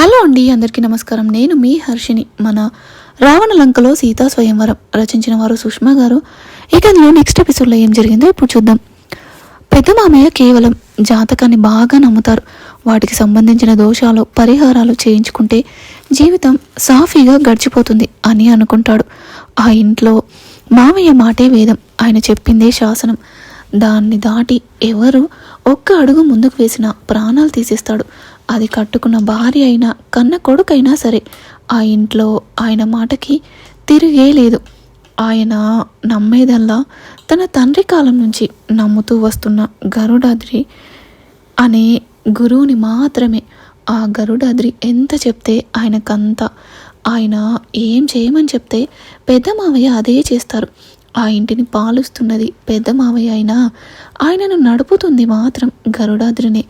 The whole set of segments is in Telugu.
హలో అండి అందరికీ నమస్కారం. నేను మీ హర్షిని మన రావణ లంకలో సీతా స్వయంవరం రచించిన వారు సుష్మా గారు. ఇక అందులో నెక్స్ట్ ఎపిసోడ్లో ఏం జరిగిందో ఇప్పుడు చూద్దాం. పెద్ద మామయ్య కేవలం జాతకాన్ని బాగా నమ్ముతారు. వాటికి సంబంధించిన దోషాలు పరిహారాలు చేయించుకుంటే జీవితం సాఫీగా గడిచిపోతుంది అని అనుకుంటాడు. ఆ ఇంట్లో మామయ్య మాటే వేదం. ఆయన చెప్పిందే శాసనం. దాన్ని దాటి ఎవరు ఒక్క అడుగు ముందుకు వేసినా ప్రాణాలు తీసేస్తాడు. అది కట్టుకున్న భార్య అయినా కన్న కొడుకైనా సరే ఆ ఇంట్లో ఆయన మాటకి తిరిగే లేదు. ఆయన నమ్మేదల్లా తన తండ్రి కాలం నుంచి నమ్ముతూ వస్తున్న గరుడాద్రి అనే గురువుని మాత్రమే ఆ గరుడాద్రి ఎంత చెప్తే ఆయనకంత. ఆయన ఏం చేయమని చెప్తే పెద్ద మావయ్య అదే చేస్తారు. ఆ ఇంటిని పాలుస్తున్నది పెద్ద మావయ్య అయినా ఆయనను నడుపుతుంది మాత్రం గరుడాద్రినే.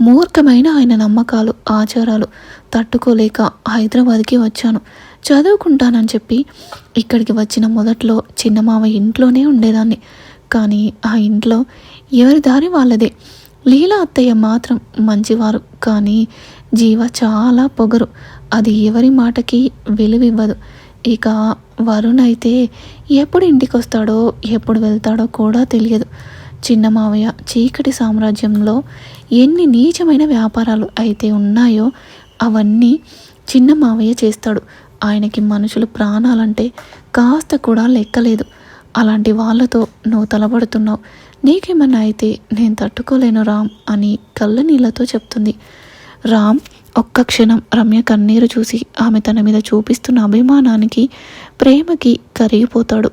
మూర్ఖమైన ఆయన నమ్మకాలు ఆచారాలు తట్టుకోలేక హైదరాబాద్కి వచ్చాను. చదువుకుంటానని చెప్పి ఇక్కడికి వచ్చిన మొదట్లో చిన్నమామ ఇంట్లోనే ఉండేదాన్ని. కానీ ఆ ఇంట్లో ఎవరి దారి వాళ్ళదే. లీలా అత్తయ్య మాత్రం మంచివారు కానీ జీవ చాలా పొగరు. అది ఎవరి మాటకి విలువివ్వదు. ఇక వరుణ్ అయితే ఎప్పుడు ఇంటికి వస్తాడో ఎప్పుడు వెళ్తాడో కూడా తెలియదు. చిన్న మావయ్య చీకటి సామ్రాజ్యంలో ఎన్ని నీచమైన వ్యాపారాలు అయితే ఉన్నాయో అవన్నీ చిన్న మావయ్య చేస్తాడు. ఆయనకి మనుషులు ప్రాణాలంటే కాస్త కూడా లెక్కలేదు. అలాంటి వాళ్ళతో నువ్వు తలబడుతున్నావు నీకేమన్నా అయితే నేను తట్టుకోలేను రామ్ అని కళ్ళ నీళ్ళతో చెప్తుంది. రామ్ ఒక్క క్షణం రమ్య కన్నీరు చూసి ఆమె తన మీద చూపిస్తున్న అభిమానానికి ప్రేమకి కరిగిపోతాడు.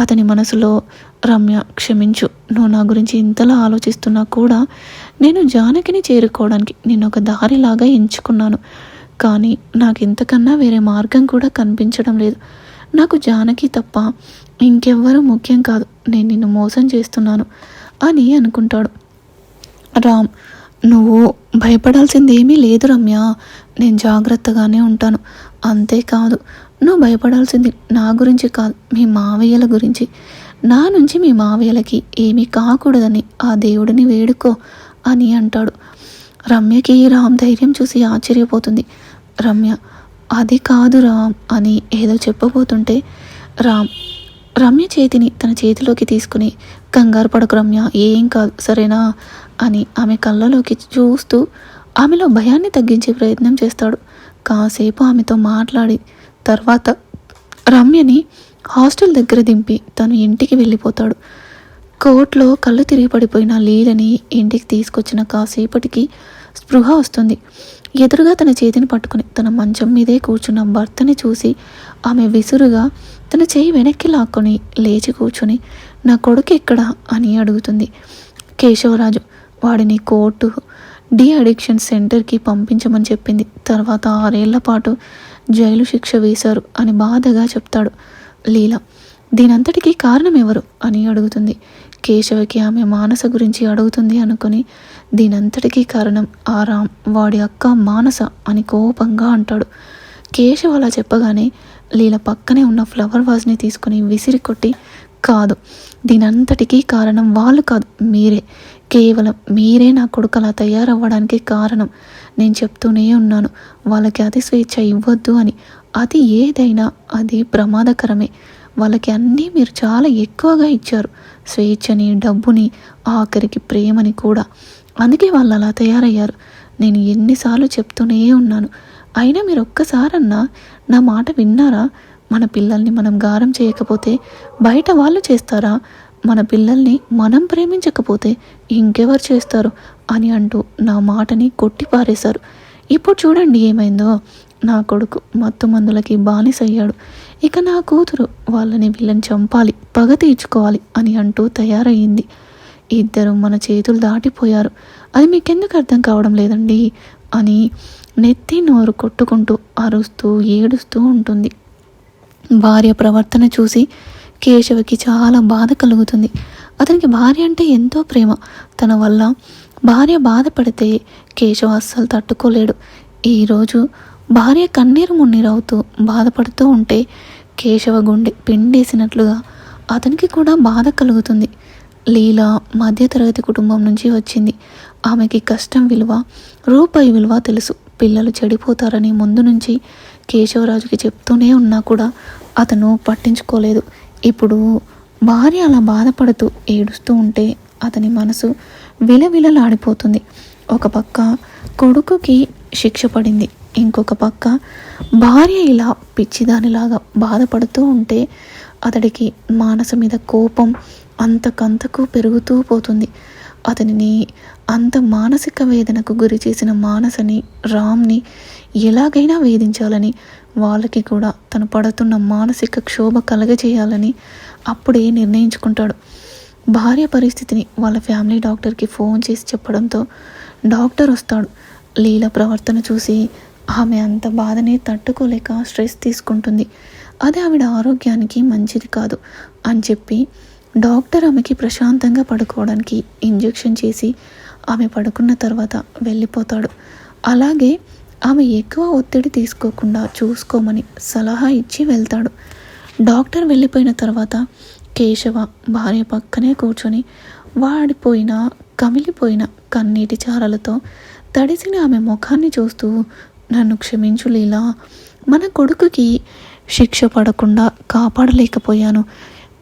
అతని మనసులో రమ్య క్షమించు. నువ్వు నా గురించి ఇంతలా ఆలోచిస్తున్నా కూడా నేను జానకిని చేరుకోవడానికి నేను ఒక దారిలాగా ఎంచుకున్నాను. కానీ నాకు ఇంతకన్నా వేరే మార్గం కూడా కనిపించడం లేదు. నాకు జానకి తప్ప ఇంకెవ్వరూ ముఖ్యం కాదు. నేను నిన్ను మోసం చేస్తున్నాను అని అనుకుంటాడు. రామ్ నువ్వు భయపడాల్సింది ఏమీ లేదు రమ్య. నేను జాగ్రత్తగానే ఉంటాను. అంతేకాదు నువ్వు భయపడాల్సింది నా గురించి కాదు మీ మావయ్యల గురించి. నా నుంచి మీ మావయ్యలకి ఏమీ కాకూడదని ఆ దేవుడిని వేడుకో. అని అంటాడు. రమ్యకి రామ్ ధైర్యం చూసి ఆశ్చర్యపోతుంది. రమ్య అది కాదు రామ్ అని ఏదో చెప్పబోతుంటే రామ్ రమ్య చేతిని తన చేతిలోకి తీసుకుని కంగారు పడకు రమ్య ఏం కాదు సరేనా? అని ఆమె కళ్ళలోకి చూస్తూ ఆమెలో భయాన్ని తగ్గించే ప్రయత్నం చేస్తాడు. కాసేపు ఆమెతో మాట్లాడి తర్వాత రమ్యని హాస్టల్ దగ్గర దింపి తను ఇంటికి వెళ్ళిపోతాడు. కోర్టులో కళ్ళు తిరిగి పడిపోయిన లీలని ఇంటికి తీసుకొచ్చిన కాసేపటికి స్పృహ వస్తుంది. ఎదురుగా తన చేతిని పట్టుకుని తన మంచం మీదే కూర్చున్న భర్తని చూసి ఆమె విసురుగా తన చేయి వెనక్కి లాక్కొని లేచి కూర్చుని నా కొడుకు ఎక్కడ? అని అడుగుతుంది. కేశవరాజు వాడిని కోర్టు డి అడిక్షన్ సెంటర్కి పంపించమని చెప్పింది. తర్వాత ఆరేళ్ళ పాటు జైలు శిక్ష వేశారు అని బాధగా చెప్తాడు లీల. దీనంతటికీ కారణం ఎవరు? అని అడుగుతుంది. కేశవకి ఆమె మానస గురించి అడుగుతుంది అనుకుని దీనంతటికీ కారణం ఆ రామ్ వాడి అక్క మానస అని కోపంగా అంటాడు. కేశవ్ అలా చెప్పగానే లీల పక్కనే ఉన్న ఫ్లవర్ వాజ్ని తీసుకుని విసిరి కొట్టి కాదు దీనంతటికీ కారణం వాళ్ళు కాదు మీరే. కేవలం మీరే నా కొడుకు అలా తయారవ్వడానికి కారణం. నేను చెప్తూనే ఉన్నాను వాళ్ళకి అతి స్వేచ్ఛ ఇవ్వద్దు అని. అది ఏదైనా అది ప్రమాదకరమే. వాళ్ళకి అన్నీ మీరు చాలా ఎక్కువగా ఇచ్చారు. స్వేచ్ఛని డబ్బుని ఆఖరికి ప్రేమని కూడా. అందుకే వాళ్ళు అలా తయారయ్యారు. నేను ఎన్నిసార్లు చెప్తూనే ఉన్నాను. అయినా మీరు ఒక్కసారన్నా నా మాట విన్నారా? మన పిల్లల్ని మనం గారం చేయకపోతే బయట వాళ్ళు చేస్తారా? మన పిల్లల్ని మనం ప్రేమించకపోతే ఇంకెవరు చేస్తారు? అని అంటూ నా మాటని కొట్టిపారేశారు. ఇప్పుడు చూడండి ఏమైందో. నా కొడుకు మత్తు మందులకి బానిసయ్యాడు. ఇక నా కూతురు వాళ్ళని వీళ్ళని చంపాలి పగ తీర్చుకోవాలి అని అంటూ తయారయ్యింది ఇద్దరు మన చేతులు దాటిపోయారు. అది మీకెందుకు అర్థం కావడం లేదండి? అని నెత్తి నోరు కొట్టుకుంటూ అరుస్తూ ఏడుస్తూ ఉంటుంది. భార్య ప్రవర్తన చూసి కేశవకి చాలా బాధ కలుగుతుంది. అతనికి భార్య అంటే ఎంతో ప్రేమ. తన వల్ల భార్య బాధపడితే కేశవ అస్సలు తట్టుకోలేడు. ఈరోజు భార్య కన్నీరు మున్నీరవుతూ బాధపడుతూ ఉంటే కేశవ గుండె పిండేసినట్లుగా అతనికి కూడా బాధ కలుగుతుంది. లీల మధ్యతరగతి కుటుంబం నుంచి వచ్చింది. ఆమెకి కష్టం విలువ రూపాయి విలువ తెలుసు. పిల్లలు చెడిపోతారని ముందు నుంచి కేశవరాజుకి చెప్తూనే ఉన్నా కూడా అతను పట్టించుకోలేదు. ఇప్పుడు భార్య అలా బాధపడుతూ ఏడుస్తూ ఉంటే అతని మనసు విలవిలలాడిపోతుంది. ఒక పక్క కొడుకుకి శిక్ష పడింది. ఇంకొక పక్క భార్య ఇలా పిచ్చిదానిలాగా బాధపడుతూ ఉంటే అతడికి మానసు మీద కోపం అంతకంతకు పెరుగుతూ పోతుంది. అతనిని అంత మానసిక వేదనకు గురి చేసిన మానసని రామ్ని ఎలాగైనా వేధించాలని వాళ్ళకి కూడా తను పడుతున్న మానసిక క్షోభ కలగజేయాలని అప్పుడే నిర్ణయించుకుంటాడు. భార్య పరిస్థితిని వాళ్ళ ఫ్యామిలీ డాక్టర్కి ఫోన్ చేసి చెప్పడంతో డాక్టర్ వస్తాడు. లీల ప్రవర్తన చూసి ఆమె అంత బాధని తట్టుకోలేక స్ట్రెస్ తీసుకుంటుంది. అది ఆవిడ ఆరోగ్యానికి మంచిది కాదు అని చెప్పి డాక్టర్ ఆమెకి ప్రశాంతంగా పడుకోవడానికి ఇంజెక్షన్ చేసి ఆమె పడుకున్న తర్వాత వెళ్ళిపోతాడు. అలాగే ఆమె ఎక్కువ ఒత్తిడి తీసుకోకుండా చూసుకోమని సలహా ఇచ్చి వెళ్తాడు. డాక్టర్ వెళ్ళిపోయిన తర్వాత కేశవ భార్య పక్కనే కూర్చొని వాడిపోయిన కమిలిపోయిన కన్నీటి చారలతో తడిసిన ఆమె ముఖాన్ని చూస్తూ నన్ను క్షమించు లీలా మన కొడుకుకి శిక్ష పడకుండా కాపాడలేకపోయాను.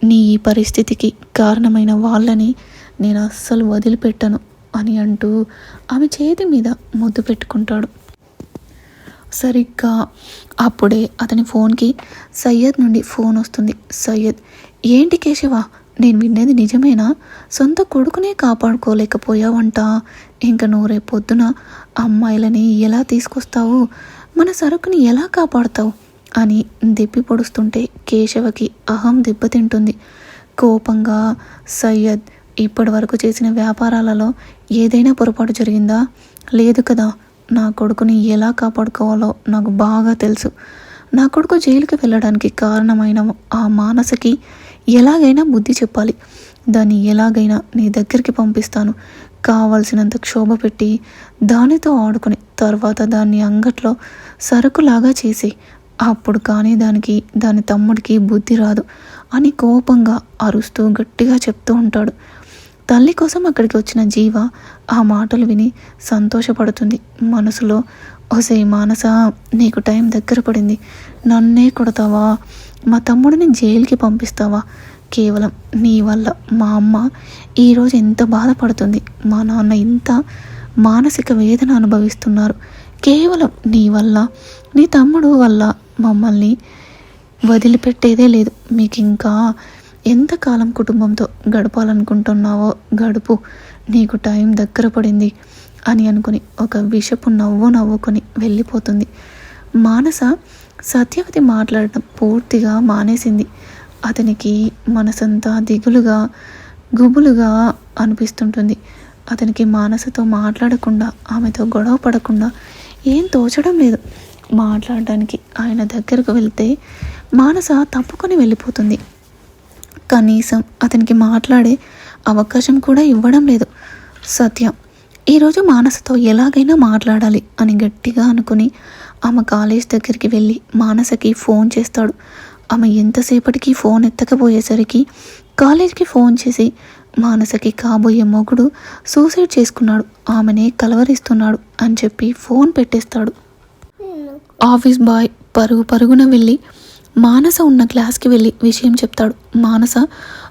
నీ ఈ పరిస్థితికి కారణమైన వాళ్ళని నేను అస్సలు వదిలిపెట్టను అని అంటూ ఆమె చేతి మీద ముద్దు పెట్టుకుంటాడు. సరిగ్గా అప్పుడే అతని ఫోన్కి సయ్యద్ నుండి ఫోన్ వస్తుంది. సయ్యద్ ఏంటి కేశవ? నేను విన్నది నిజమేనా? సొంత కొడుకునే కాపాడుకోలేకపోయావంట. ఇంక నువ్వు రేపు పొద్దున అమ్మాయిలని ఎలా తీసుకొస్తావు? మన సరుకుని ఎలా కాపాడుతావు? అని దెప్పి పొడుస్తుంటే కేశవకి అహం దెబ్బతింటుంది. కోపంగా సయ్యద్ ఇప్పటి వరకు చేసిన వ్యాపారాలలో ఏదైనా పొరపాటు జరిగిందా? లేదు కదా. నా కొడుకుని ఎలా కాపాడుకోవాలో నాకు బాగా తెలుసు. నా కొడుకు జైలుకి వెళ్ళడానికి కారణమైన ఆ మానసకి ఎలాగైనా బుద్ధి చెప్పాలి. దాన్ని ఎలాగైనా నీ దగ్గరికి పంపిస్తాను. కావలసినంత క్షోభ పెట్టి దానితో ఆడుకుని తర్వాత దాన్ని అంగట్లో సరుకులాగా చేసి అప్పుడు కానీ దానికి దాని తమ్ముడికి బుద్ధి రాదు అని కోపంగా అరుస్తూ గట్టిగా చెప్తూ ఉంటాడు. తల్లి కోసం అక్కడికి వచ్చిన జీవ ఆ మాటలు విని సంతోషపడుతుంది. మనసులో ఒసే మానస నీకు టైం దగ్గర పడింది. నన్నే కొడతావా? మా తమ్ముడిని జైలుకి పంపిస్తావా? కేవలం నీ వల్ల మా అమ్మ ఈరోజు ఎంత బాధపడుతుంది. మా నాన్న ఇంత మానసిక వేదన అనుభవిస్తున్నారు. కేవలం నీ వల్ల నీ తమ్ముడు వల్ల మమ్మల్ని వదిలిపెట్టేదే లేదు. మీకు ఇంకా ఎంతకాలం కుటుంబంతో గడపాలనుకుంటున్నావో గడుపు నీకు టైం దగ్గర పడింది అని అనుకుని ఒక విషపు నవ్వు నవ్వుకొని వెళ్ళిపోతుంది. మానస సత్యవతి మాట్లాడటం పూర్తిగా మానేసింది. అతనికి మనసంతా దిగులుగా గుబులుగా అనిపిస్తుంటుంది. అతనికి మానసతో మాట్లాడకుండా ఆమెతో గొడవ పడకుండా ఏం తోచడం లేదు. మాట్లాడడానికి ఆయన దగ్గరకు వెళ్తే మానస తప్పుకొని వెళ్ళిపోతుంది. కనీసం అతనికి మాట్లాడే అవకాశం కూడా ఇవ్వడం లేదు. సత్యం ఈరోజు మానసతో ఎలాగైనా మాట్లాడాలి అని గట్టిగా అనుకుని ఆమె కాలేజ్ దగ్గరికి వెళ్ళి మానసకి ఫోన్ చేస్తాడు. ఆమె ఎంతసేపటికి ఫోన్ ఎత్తకపోయేసరికి కాలేజ్కి ఫోన్ చేసి మానసకి కాబోయే మొగుడు సూసైడ్ చేసుకున్నాడు. ఆమెనే కలవరిస్తున్నాడు అని చెప్పి ఫోన్ పెట్టేస్తాడు. ఆఫీస్ బాయ్ పరుగు పరుగున వెళ్ళి మానస ఉన్న క్లాస్కి వెళ్ళి విషయం చెప్తాడు. మానస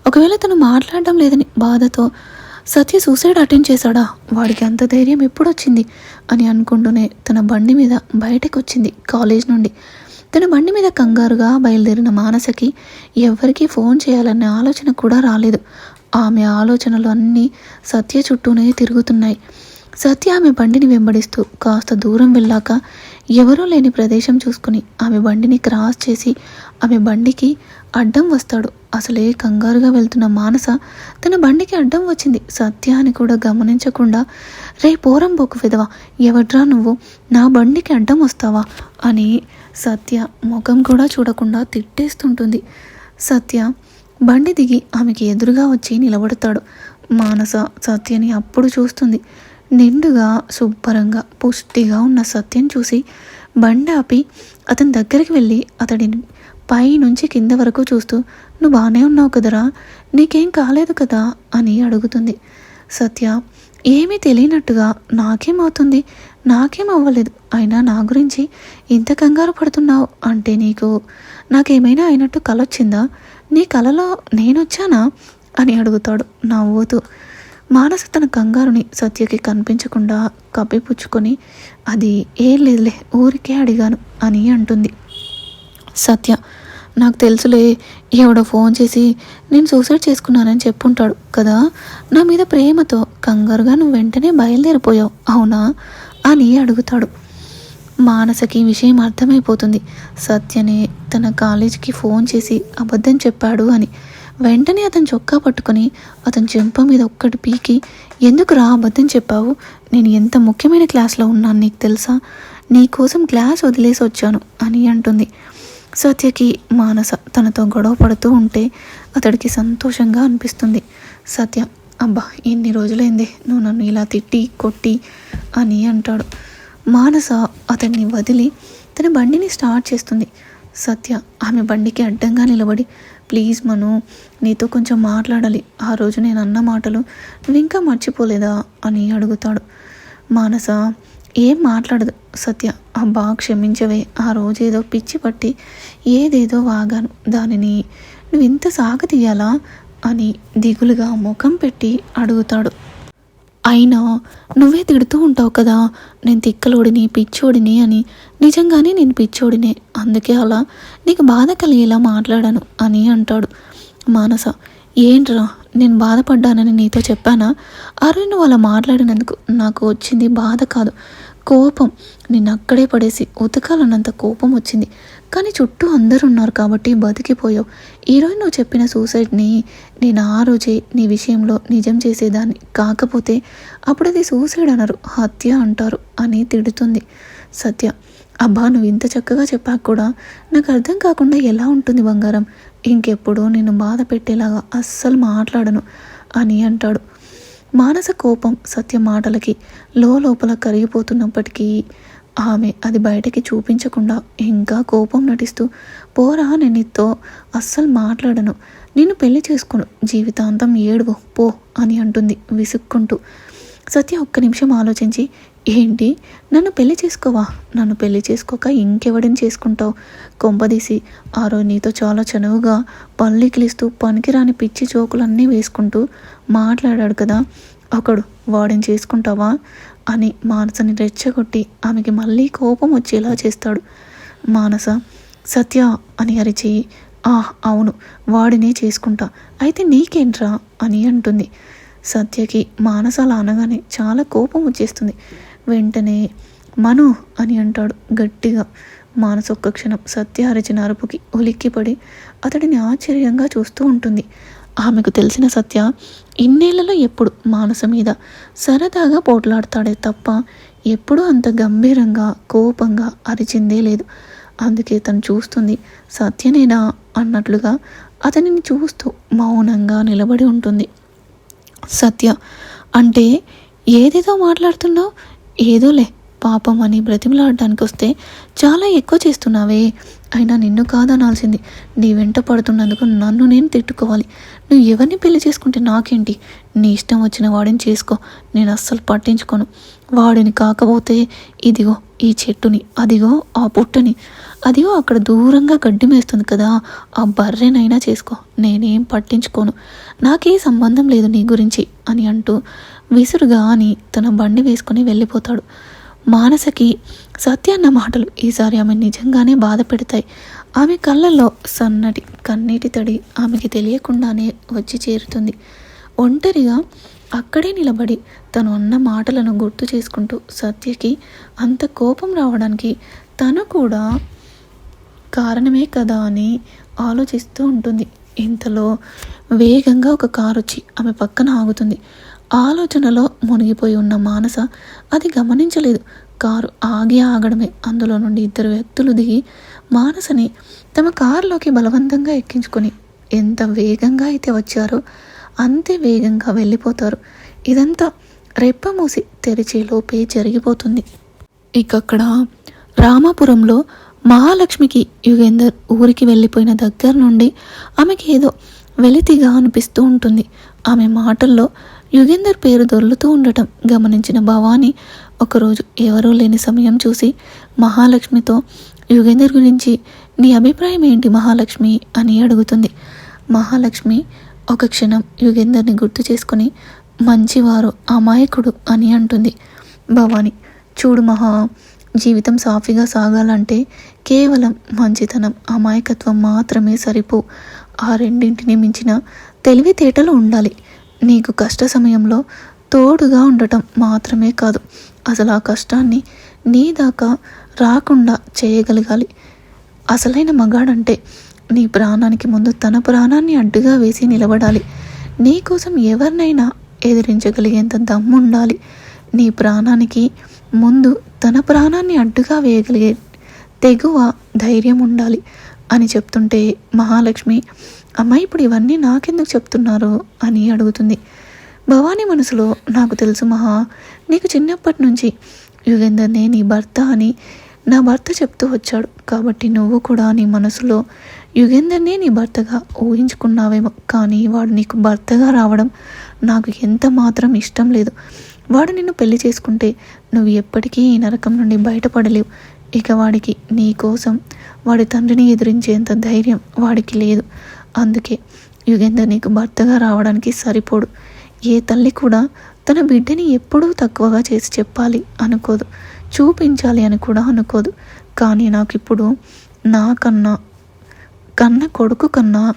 ఒకవేళ తను మాట్లాడడం లేదని బాధతో సత్య సూసైడ్ అటెండ్ చేశాడా? వాడికి అంత ధైర్యం ఎప్పుడొచ్చింది? అని అనుకుంటూనే తన బండి మీద బయటకు వచ్చింది కాలేజ్ నుండి. తన బండి మీద కంగారుగా బయలుదేరిన మానసకి ఎవ్వరికీ ఫోన్ చేయాలనే ఆలోచన కూడా రాలేదు. ఆమె ఆలోచనలు అన్నీ సత్య చుట్టూనే తిరుగుతున్నాయి. సత్య ఆమె బండిని వెంబడిస్తూ కాస్త దూరం వెళ్ళాక ఎవరూ లేని ప్రదేశం చూసుకుని ఆమె బండిని క్రాస్ చేసి ఆమె బండికి అడ్డం వస్తాడు. అసలే కంగారుగా వెళ్తున్న మానస తన బండికి అడ్డం వచ్చింది. సత్య అని కూడా గమనించకుండా రే పోరంబోకు విధవా ఎవడ్రా నువ్వు? నా బండికి అడ్డం వస్తావా? అని సత్య ముఖం కూడా చూడకుండా తిట్టేస్తుంటుంది. సత్య బండి దిగి ఆమెకి ఎదురుగా వచ్చి నిలబడతాడు. మానస సత్యని అప్పుడు చూస్తుంది. నిండుగా శుభ్రంగా పుష్టిగా ఉన్న సత్యం చూసి బండి ఆపి అతని దగ్గరికి వెళ్ళి అతడిని పై నుంచి కింద వరకు చూస్తూ నువ్వు బాగానే ఉన్నావు కదరా? నీకేం కాలేదు కదా? అని అడుగుతుంది. సత్య ఏమీ తెలియనట్టుగా నాకేమవుతుంది నాకేం అవ్వలేదు. అయినా నా గురించి ఇంత కంగారు పడుతున్నావు అంటే నీకు నాకేమైనా అయినట్టు కలొచ్చిందా? నీ కలలో నేనొచ్చానా? అని అడుగుతాడు నవ్వుతూ. మానస తన కంగారుని సత్యకి కనిపించకుండా కప్పిపుచ్చుకొని అది ఏం లేదులే ఊరికే అడిగాను అని అంటుంది. సత్య నాకు తెలుసులే ఎవడో ఫోన్ చేసి నేను సూసైడ్ చేసుకున్నానని చెప్పుంటాడు కదా నా మీద ప్రేమతో కంగారుగా నువ్వు వెంటనే బయలుదేరిపోయావు అవునా? అని అడుగుతాడు. మానసకి విషయం అర్థమైపోతుంది. సత్యనే తన కాలేజీకి ఫోన్ చేసి అబద్ధం చెప్పాడు అని. వెంటనే అతను చొక్కా పట్టుకొని అతని చెంప మీద ఒక్కటి పీకి ఎందుకు రా అబద్ధం చెప్పావు? నేను ఎంత ముఖ్యమైన క్లాస్లో ఉన్నాను నీకు తెలుసా? నీ కోసం క్లాస్ వదిలేసి వచ్చాను అని అంటుంది. సత్యకి మానస తనతో గొడవ పడుతూ ఉంటే అతడికి సంతోషంగా అనిపిస్తుంది. సత్య అబ్బా ఎన్ని రోజులైంది. నువ్వు నన్ను ఇలా తిట్టి కొట్టి అని అంటాడు. మానస అతన్ని వదిలి తన బండిని స్టార్ట్ చేస్తుంది. సత్య ఆమె బండికి అడ్డంగా నిలబడి ప్లీజ్ మను నీతో కొంచెం మాట్లాడాలి. ఆ రోజు నేను అన్న మాటలు నువ్వు ఇంకా మర్చిపోలేదా అని అడుగుతాడు. మానస ఏం మాట్లాడదు సత్య. అబ్బా క్షమించవే. ఆ రోజు ఏదో పిచ్చి పట్టి ఏదేదో వాగాను. దానిని నువ్వు ఇంత సాగతీయాలా అని దిగులుగా ముఖం పెట్టి అడుగుతాడు. అయినా నువ్వే తిడుతూ ఉంటావు కదా. నేను తిక్కలోడిని పిచ్చోడిని అని. నిజంగానే నేను పిచ్చోడినే. అందుకే అలా నీకు బాధ కలిగేలా మాట్లాడాను అని అంటాడు మానస. ఏంట్రా నేను బాధపడ్డానని నీతో చెప్పానా? అరే నువ్వు అలా మాట్లాడినందుకు నాకు వచ్చింది బాధ కాదు. కోపం. నిన్ను అక్కడే పడేసి ఉతకాలన్నంత కోపం వచ్చింది. కానీ చుట్టూ అందరు ఉన్నారు కాబట్టి బతికిపోయావు. ఈరోజు నువ్వు చెప్పిన సూసైడ్ని నేను ఆ రోజే నీ విషయంలో నిజం చేసేదాన్ని కాకపోతే అప్పుడు అది సూసైడ్ అనరు హత్య అంటారు అని తిడుతుంది సత్య. అబ్బా నువ్వు ఇంత చక్కగా చెప్పాక కూడా నాకు అర్థం కాకుండా ఎలా ఉంటుంది బంగారం? ఇంకెప్పుడు నేను బాధ పెట్టేలాగా అస్సలు మాట్లాడను అని అంటాడు. మానస కోపం సత్య మాటలకి లోపల కరిగిపోతున్నప్పటికీ ఆమె అది బయటకి చూపించకుండా ఇంకా కోపం నటిస్తూ పోరా నేను నీతో అస్సలు మాట్లాడను. నిన్ను పెళ్ళి చేసుకోను. జీవితాంతం ఏడువు పో అని అంటుంది విసుక్కుంటూ. సత్య ఒక్క నిమిషం ఆలోచించి ఏంటి? నన్ను పెళ్ళి చేసుకోవా? నన్ను పెళ్ళి చేసుకోక ఇంకెవడిని చేసుకుంటావు? కొంపదీసి ఆ రోజు నీతో చాలా చనువుగా పల్లికిలిస్తూ పనికిరాని పిచ్చి జోకులన్నీ వేసుకుంటూ మాట్లాడాడు కదా ఒకడు వాడిని చేసుకుంటావా? అని మానసని రెచ్చగొట్టి ఆమెకి మళ్ళీ కోపం వచ్చేలా చేస్తాడు. మానస సత్య అని అరిచి ఆ అవును వాడినే చేసుకుంటా అయితే నీకేంట్రా? అని అంటుంది. సత్యకి మానస అలా అనగానే చాలా కోపం వచ్చేస్తుంది. వెంటనే మను అని అంటాడు గట్టిగా. మానస ఒక్క క్షణం సత్య అరిచిన అరుపుకి ఉలిక్కిపడి అతడిని ఆశ్చర్యంగా చూస్తూ ఉంటుంది. ఆమెకు తెలిసిన సత్య ఇన్నేళ్ళలో ఎప్పుడు మానస మీద సరదాగా పోట్లాడతాడే తప్ప ఎప్పుడూ అంత గంభీరంగా కోపంగా అరిచిందే లేదు. అందుకే తను చూస్తుంది సత్యనేనా అన్నట్లుగా అతనిని చూస్తూ మౌనంగా నిలబడి ఉంటుంది. సత్య అంటే ఏదేదో మాట్లాడుతున్నావు? ఏదోలే పాపం అని బ్రతిమలాడడానికి వస్తే చాలా ఎక్కువ చేస్తున్నావే. అయినా నిన్ను కాదనాల్సింది నీ వెంట పడుతున్నందుకు నన్ను నేను తిట్టుకోవాలి. నువ్వు ఎవరిని పెళ్ళి చేసుకుంటే నాకేంటి? నీ ఇష్టం వచ్చిన వాడిని చేసుకో. నేను అస్సలు పట్టించుకోను. వాడిని కాకపోతే ఇదిగో ఈ చెట్టుని అదిగో ఆ పుట్టని అదిగో అక్కడ దూరంగా గడ్డి మేస్తుంది కదా ఆ బర్రెనైనా చేసుకో. నేనేం పట్టించుకోను. నాకే సంబంధం లేదు నీ గురించి అని అంటూ విసురుగా అని తన బండి వేసుకుని వెళ్ళిపోతాడు. మానసకి సత్య అన్న మాటలు ఈసారి ఆమె నిజంగానే బాధ పెడతాయి. ఆమె కళ్ళల్లో సన్నటి కన్నీటి తడి ఆమెకి తెలియకుండానే వచ్చి చేరుతుంది. ఒంటరిగా అక్కడే నిలబడి తను అన్న మాటలను గుర్తు చేసుకుంటూ సత్యకి అంత కోపం రావడానికి తను కూడా కారణమే కదా అని ఆలోచిస్తూ ఉంటుంది. ఇంతలో వేగంగా ఒక కారు వచ్చి ఆమె పక్కన ఆగుతుంది. ఆలోచనలో మునిగిపోయి ఉన్న మానస అది గమనించలేదు. కారు ఆగి ఆగడమే అందులో నుండి ఇద్దరు వ్యక్తులు దిగి మానసని తమ కారులోకి బలవంతంగా ఎక్కించుకొని ఎంత వేగంగా అయితే వచ్చారో అంతే వేగంగా వెళ్ళిపోతారు. ఇదంతా రెప్ప మూసి తెరిచేలోపే జరిగిపోతుంది. ఇక అక్కడ రామాపురంలో మహాలక్ష్మికి యుగేందర్ ఊరికి వెళ్ళిపోయిన దగ్గర నుండి ఆమెకి ఏదో వెలితిగా అనిపిస్తూ ఉంటుంది. ఆమె మాటల్లో యుగేందర్ పేరు దొర్లుతూ ఉండటం గమనించిన భవానీ ఒకరోజు ఎవరూ లేని సమయం చూసి మహాలక్ష్మితో యుగేందర్ గురించి నీ అభిప్రాయం ఏంటి మహాలక్ష్మి అని అడుగుతుంది. మహాలక్ష్మి ఒక క్షణం యుగేందర్ని గుర్తు చేసుకుని మంచివారు అమాయకుడు అని అంటుంది. భవాని చూడు మహా జీవితం సాఫీగా సాగాలంటే కేవలం మంచితనం అమాయకత్వం మాత్రమే సరిపో. ఆ రెండింటిని మించిన తెలివితేటలు ఉండాలి. నీకు కష్ట సమయంలో తోడుగా ఉండటం మాత్రమే కాదు. అసలు ఆ కష్టాన్ని నీ దాకా రాకుండా చేయగలగాలి. అసలైన మగాడంటే నీ ప్రాణానికి ముందు తన ప్రాణాన్ని అడ్డుగా వేసి నిలబడాలి. నీ కోసం ఎవరినైనా ఎదిరించగలిగేంత దమ్ముండాలి. నీ ప్రాణానికి ముందు తన ప్రాణాన్ని అడ్డుగా వేయగలిగే తెగువ ధైర్యం ఉండాలి అని చెప్తుంటే మహాలక్ష్మి అమ్మ ఇప్పుడు ఇవన్నీ నాకెందుకు చెప్తున్నారు? అని అడుగుతుంది. భవానీ మనసులో నాకు తెలుసు మహా నీకు చిన్నప్పటి నుంచి యుగేందర్నే నీ భర్త అని నా భర్త చెప్తూ వచ్చాడు. కాబట్టి నువ్వు కూడా నీ మనసులో యుగేందర్నే నీ భర్తగా ఊహించుకున్నావేమో. కానీ వాడు నీకు భర్తగా రావడం నాకు ఎంత మాత్రం ఇష్టం లేదు. వాడు నిన్ను పెళ్ళి చేసుకుంటే నువ్వు ఎప్పటికీ ఈ నరకం నుండి బయటపడలేవు. ఇక వాడికి నీ కోసం వాడి తండ్రిని ఎదిరించేంత ధైర్యం వాడికి లేదు. అందుకే యుగేందర్ నీకు భర్తగా రావడానికి సరిపోడు. ఏ తల్లి కూడా తన బిడ్డని ఎప్పుడూ తక్కువగా చేసి చెప్పాలి అనుకోదు. చూపించాలి అని కూడా అనుకోదు. కానీ నాకు ఇప్పుడు నాకన్నా కన్న కొడుకు కన్నా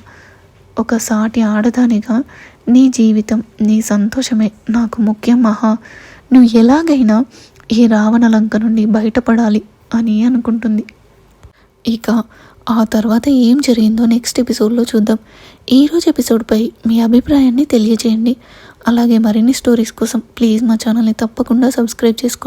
ఒక సాటి ఆడదానిగా నీ జీవితం నీ సంతోషమే నాకు ముఖ్యం మహా. నువ్వు ఎలాగైనా ఈ రావణ లంక నుండి బయటపడాలి అని అనుకుంటుంది. ఇక ఆ తర్వాత ఏం జరిగిందో నెక్స్ట్ ఎపిసోడ్లో చూద్దాం. ఈరోజు ఎపిసోడ్పై మీ అభిప్రాయాన్ని తెలియజేయండి. అలాగే మరిన్ని స్టోరీస్ కోసం ప్లీజ్ మా ఛానల్ని తప్పకుండా సబ్స్క్రైబ్ చేసుకోండి.